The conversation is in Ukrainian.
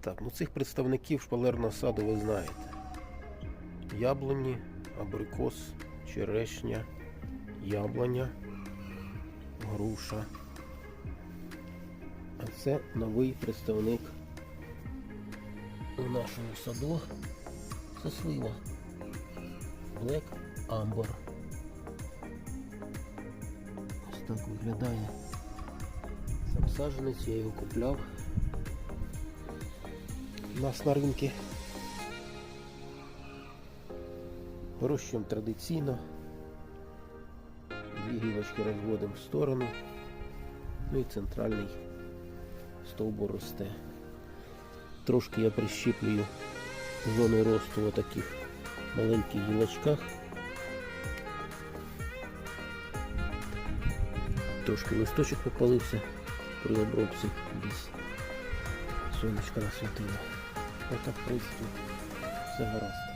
Так, ну цих представників шпалерного саду ви знаєте. Яблуні, абрикос, черешня, яблуня, груша. А це новий представник у нашому саду. Це слива. Black Amber. Ось так виглядає. Сам саджанець, я його купляв. У нас на ринку. Вирощуємо традиційно. Дві гілочки розводимо в сторону. Ну і центральний стовбур росте. Трошки я прищіплюю зону росту в таких маленьких гілочках. Трошки листочок попалився при обробці десь сонечко насвітило. Отак, в принципі, все гаразд.